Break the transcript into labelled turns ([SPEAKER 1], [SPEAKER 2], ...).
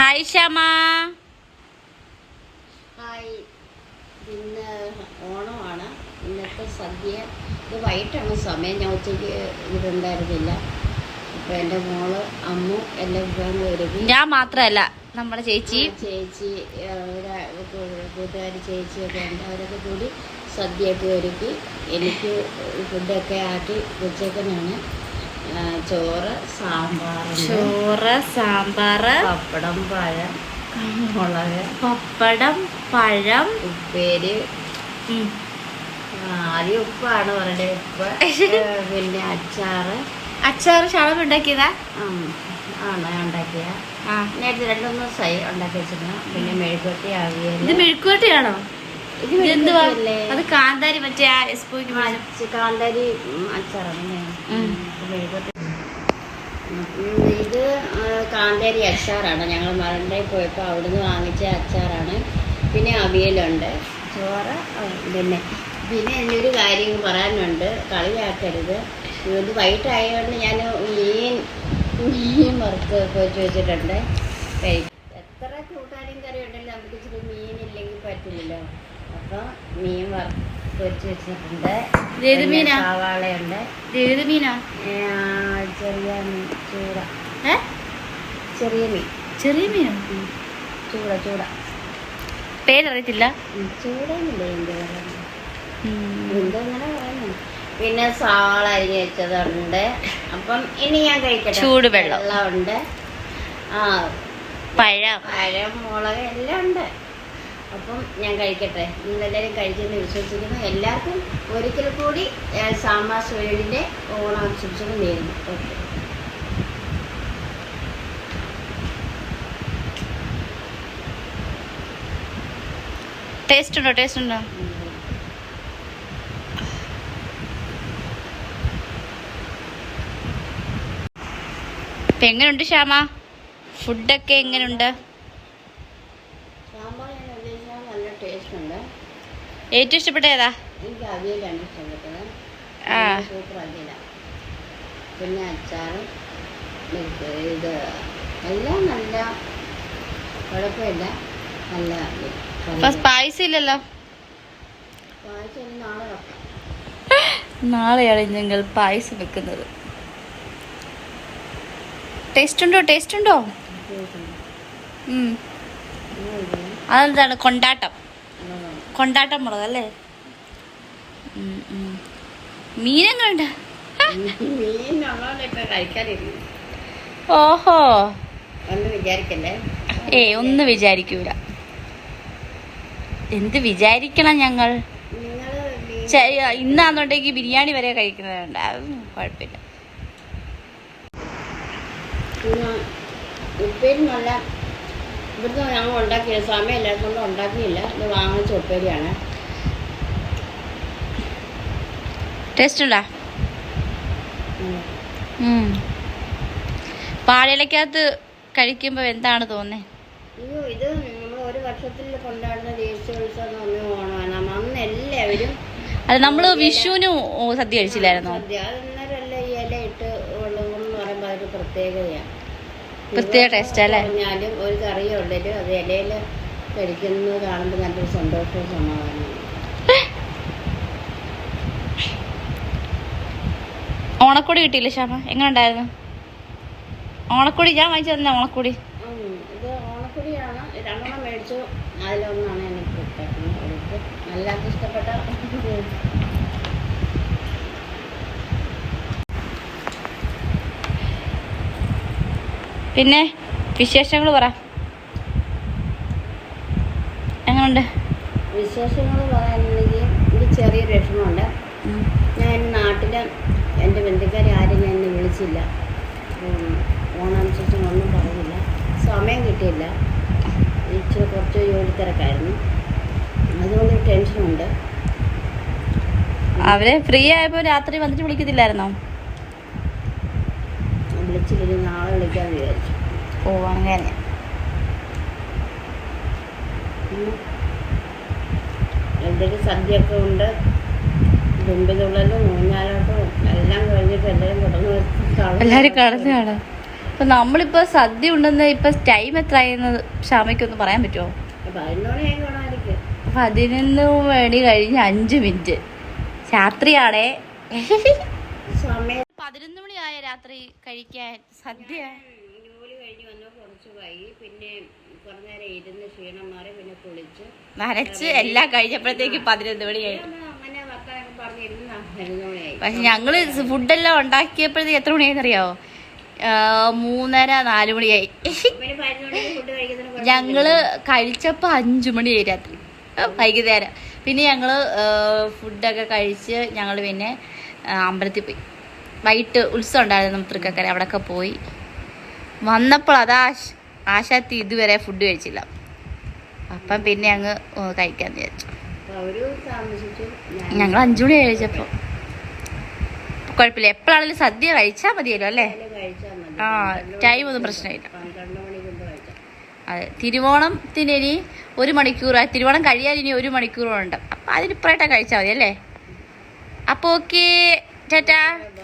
[SPEAKER 1] Hi Shyama
[SPEAKER 2] hi ഇന്ന് ഓണമാണ്. ഇന്നത്തെ സദ്യ. ഇത് വൈകിട്ടാണ് സമയം. ഞാൻ ഉച്ചയ്ക്ക് ഇതുണ്ടായിരുന്നില്ല. അപ്പൊ എന്റെ മോൾ അമ്മു എല്ലാം ഒരുക്കി
[SPEAKER 1] ഞാൻ മാത്രല്ല നമ്മുടെ ചേച്ചി.
[SPEAKER 2] ചേച്ചി കൂട്ടുകാർ ചേച്ചിയൊക്കെ ഉണ്ട്. അവരൊക്കെ കൂടി സദ്യയൊക്കെ ഒരുക്കി. എനിക്ക് ഫുഡൊക്കെ ആക്കി വെച്ചേക്കുന്നതാണ്. ആ, ചോറ് സാമ്പാർ
[SPEAKER 1] ചോറ് സാമ്പാർ
[SPEAKER 2] പപ്പടം പഴം മുളക്.
[SPEAKER 1] പപ്പടം പഴം.
[SPEAKER 2] ഉപ്പേര്. ആദ്യം ഉപ്പാണ് പറയുന്നത് ഉപ്പ് പിന്നെ അച്ചാറ്.
[SPEAKER 1] അച്ചാറ് ശളം ഉണ്ടാക്കിയതാ?
[SPEAKER 2] ആണ് ഉണ്ടാക്കിയ. നേരത്തെ രണ്ടൊന്ന് സൈ ഉണ്ടാക്കി വെച്ചിരുന്നു. പിന്നെ മെഴുക്കുവട്ടി
[SPEAKER 1] ഇത്
[SPEAKER 2] അവിയൽ
[SPEAKER 1] മെഴുക്കുവട്ടിയാണോ അത് കാന്താരി മറ്റേ ആ എസ്പോയ്ക്ക്
[SPEAKER 2] കാന്താരി. ഇത് കാന്താരി അച്ചാറാണ്. ഞങ്ങൾ മറണ്ടയിൽ പോയപ്പോൾ അവിടുന്ന് വാങ്ങിച്ച അച്ചാറാണ്. പിന്നെ അവിയലുണ്ട്. ചോറ് പിന്നെ പിന്നെ എന്നൊരു കാര്യം പറയാനുണ്ട്. കളിയാക്കരുത്. ഇത് വൈകിട്ടായതുകൊണ്ട് ഞാൻ മീൻ മീൻ വറുത്ത് പൊരിച്ച് വെച്ചിട്ടുണ്ട്. എത്ര കൂട്ടാനും കറി ഉണ്ടെങ്കിലും നമുക്ക് ഇച്ചിരി മീനില്ലെങ്കിൽ പറ്റില്ലല്ലോ. അപ്പോൾ മീൻ വറുത്ത് പൊരിച്ച് വെച്ചിട്ടുണ്ട്.
[SPEAKER 1] ഏത്
[SPEAKER 2] പിന്നെ
[SPEAKER 1] മീനാ?
[SPEAKER 2] സവാളയുണ്ട്.
[SPEAKER 1] ഇത് ഏത് മീനാ?
[SPEAKER 2] ചെറിയ മീൻ ചൂട ചെറിയ മീൻ.
[SPEAKER 1] ചെറിയ മീനോ.
[SPEAKER 2] ചൂട ചൂട
[SPEAKER 1] പേരറിയത്തില്ല.
[SPEAKER 2] ഉം, ചൂടന്നില്ലേ എന്ത് എന്തോ അങ്ങനെ പറയുന്നു. പിന്നെ സവാള അരിഞ്ഞ് വെച്ചതുണ്ട്. അപ്പം ഇനി ഞാൻ കഴിക്കട്ടെ.
[SPEAKER 1] ചൂട്
[SPEAKER 2] വെള്ളം. ഉണ്ട് ആ
[SPEAKER 1] പഴം.
[SPEAKER 2] പഴം മുളക് എല്ലാം ഉണ്ട്. അപ്പം ഞാൻ കഴിക്കട്ടെ. നിങ്ങളെല്ലാവരും കഴിച്ചെന്ന് വിശ്വസിക്കുന്നു. എല്ലാവർക്കും ഒരിക്കൽ കൂടി സാമ്പാർ സാമ്പാ സൂര്യന്റെ ഓണാശംസകൾ നേരുന്നു. ഓക്കെ.
[SPEAKER 1] ടേസ്റ്റ് ഉണ്ടോ? ടേസ്റ്റ് ഉണ്ടോ? എങ്ങനെയുണ്ട് ശ്യാമ? ഫുഡൊക്കെ എങ്ങനെയുണ്ട്
[SPEAKER 2] സാമ്പാർ ഞാൻ ഉദ്ദേശിച്ചാൽ ഉണ്ട്
[SPEAKER 1] ഏറ്റവും ഇഷ്ടപ്പെട്ട ഏതാ?
[SPEAKER 2] എനിക്ക് അവിയലാണ് ഇഷ്ടപ്പെട്ടത്
[SPEAKER 1] ആ.
[SPEAKER 2] സൂപ്പർ പിന്നെ അച്ചാറും ഇത് എല്ലാം നല്ല കുഴപ്പമില്ല. നല്ല
[SPEAKER 1] സ്പൈസ് ഇല്ലല്ലോ? നാളെയാണ് ഞങ്ങൾ പായസം വെക്കുന്നത്. ടേസ്റ്റ് ഉണ്ടോ ടേസ്റ്റ് ഉണ്ടോ. അതെന്താണ്? കൊണ്ടാട്ടം. കൊണ്ടാട്ടം മുളക് അല്ലേ. മീനെങ്ങനുണ്ട്? ഓഹോ. ഏ ഒന്ന് വിചാരിക്കൂല. എന്ത് വിചാരിക്കണം ഞങ്ങൾ? ഇന്നാന്നുണ്ടെങ്കിൽ ബിരിയാണി വരെ കഴിക്കുന്നതുണ്ട് അതൊന്നും കുഴപ്പമില്ല.
[SPEAKER 2] ഉപ്പേരി നല്ല ഇവിടുന്ന് ഞങ്ങൾ ഉണ്ടാക്കിയ സമയമില്ലാത്തതുകൊണ്ട് ഉണ്ടാക്കിയില്ല. ഇത് വാങ്ങിച്ച ഉപ്പേരിയാണ്.
[SPEAKER 1] ടേസ്റ്റ് ഉണ്ടോ. പാലിലക്കകത്ത് കഴിക്കുമ്പോൾ എന്താണ് തോന്നുന്നത്
[SPEAKER 2] അയ്യോ ഇത് നമ്മൾ ഒരു വർഷത്തിൽ കൊണ്ടാടുന്ന ദേശീയോത്സവം എന്ന് ഓണമാണ് അന്ന് എല്ലാവരും
[SPEAKER 1] അത് നമ്മൾ വിഷുവിന് സദ്യ കഴിച്ചില്ലായിരുന്നോ?
[SPEAKER 2] സദ്യ. അന്നേരമല്ല ഈ ഇല ഇട്ട് ഉള്ളതെന്ന് പറയുമ്പോൾ അതൊരു പ്രത്യേകതയാണ്.
[SPEAKER 1] പ്രത്യേക ടേസ്റ്റ് അല്ലേ?
[SPEAKER 2] പറഞ്ഞാലും ഒരു കറിയോ ഉള്ളൊരു അത് ഇലയിൽ കഴിക്കുന്നത് കാണുമ്പോൾ നല്ലൊരു സന്തോഷവും സമാധാനവും
[SPEAKER 1] ഓണക്കോടി കിട്ടിയില്ല ശ്യാമ? എങ്ങനെ ഉണ്ടായിരുന്നു? ഓണക്കോടി ഞാൻ വാങ്ങിച്ചു തന്നെ ഓണക്കുടി.
[SPEAKER 2] ഇത് ഓണക്കുടിയാണ്. രണ്ടെണ്ണം മേടിച്ചു. അതിലൊന്നാണ് എനിക്ക് കിട്ടുന്നത് ഇഷ്ടപ്പെട്ട
[SPEAKER 1] പിന്നെ വിശേഷങ്ങൾ പറ. എങ്ങനുണ്ട്?
[SPEAKER 2] വിശേഷങ്ങൾ പറയാനുണ്ടെങ്കിൽ ഒരു ചെറിയൊരു വിഷമമുണ്ട്. ഞാൻ നാട്ടിലെ എന്റെ ബന്ധുക്കാരെ ആരും ഞാൻ ഇന്ന് വിളിച്ചില്ല. ഉം, ഒന്നും പറഞ്ഞില്ല. സമയം കിട്ടിയില്ല. ഇച്ചിരി കുറച്ച് ജോലി തിരക്കായിരുന്നു അതുകൊണ്ട് ടെൻഷനുണ്ട്.
[SPEAKER 1] അവരെ ഫ്രീ ആയപ്പോൾ രാത്രി വന്നിട്ട് വിളിക്കത്തില്ലായിരുന്നോ?
[SPEAKER 2] വിളിച്ചില്ല നാളെ വിളിക്കാമെന്ന് വിചാരിച്ചു.
[SPEAKER 1] ഓ അങ്ങനെ.
[SPEAKER 2] എന്തെങ്കിലും സദ്യയൊക്കെ ഉണ്ട്? തുമ്പിതുള്ളലും ഊഞ്ഞാലോട്ടവും എല്ലാം കഴിഞ്ഞിട്ട് എല്ലാവരും കിടന്ന്
[SPEAKER 1] എല്ലാവരും കടന്നു അപ്പൊ നമ്മളിപ്പോ സദ്യ ഉണ്ടെന്ന് ഇപ്പൊ ടൈം എത്ര എത്രയെന്ന് ഒന്ന് പറയാൻ പറ്റുമോ
[SPEAKER 2] പതിനൊന്ന്
[SPEAKER 1] പതിനൊന്ന് മണി കഴിഞ്ഞ് അഞ്ച് മിനിറ്റ്. രാത്രിയാണേ.
[SPEAKER 2] സമയം
[SPEAKER 1] പതിനൊന്ന് മണിയായ രാത്രി കഴിക്കാൻ സദ്യ.
[SPEAKER 2] ജോലി കഴിഞ്ഞ് വന്ന് കുറച്ച് വൈകി പിന്നെ കുറേ നേരം ഇരുന്ന് ക്ഷീണം മാറി പിന്നെ കുളിച്ച്.
[SPEAKER 1] നരച്ച് എല്ലാം കഴിഞ്ഞപ്പോഴത്തേക്ക് പതിനൊന്ന് മണിയായി പക്ഷെ ഞങ്ങൾ ഫുഡെല്ലാം ഉണ്ടാക്കിയപ്പോഴത്തേക്ക് എത്ര മണിയായെന്ന് അറിയാവോ? മൂന്നര നാല് മണിയായി. ഞങ്ങൾ കഴിച്ചപ്പോ അഞ്ചു മണിയായി രാത്രി. വൈകുന്നേരം. പിന്നെ ഞങ്ങൾ ഫുഡൊക്കെ കഴിച്ച് ഞങ്ങൾ പിന്നെ അമ്പലത്തിൽ പോയി. വൈകിട്ട് ഉത്സവം ഉണ്ടായിരുന്നു തൃക്കക്കര. അവിടെയൊക്കെ പോയി. വന്നപ്പോൾ അതാ ആശ- ആശാത്തി ഇതുവരെ ഫുഡ് കഴിച്ചില്ല. അപ്പം പിന്നെ അങ്ങ് കഴിക്കാൻ വിചാരിച്ചു. ഞങ്ങൾ അഞ്ചു മണി കഴിച്ചപ്പോൾ. കുഴപ്പമില്ല. എപ്പോഴാണെങ്കിലും സദ്യ കഴിച്ചാൽ മതിയല്ലോ അല്ലേ? ആ ടൈം ഒന്നും പ്രശ്നമില്ല. അതെ തിരുവോണത്തിന് ഇനി ഒരു മണിക്കൂർ തിരുവോണം കഴിയാൻ ഇനി ഒരു മണിക്കൂറുണ്ട് അപ്പം അതിനിപ്പറേട്ടാ കഴിച്ചാൽ മതി അല്ലേ? അപ്പോൾ ഓക്കെ.
[SPEAKER 2] വയ്യോ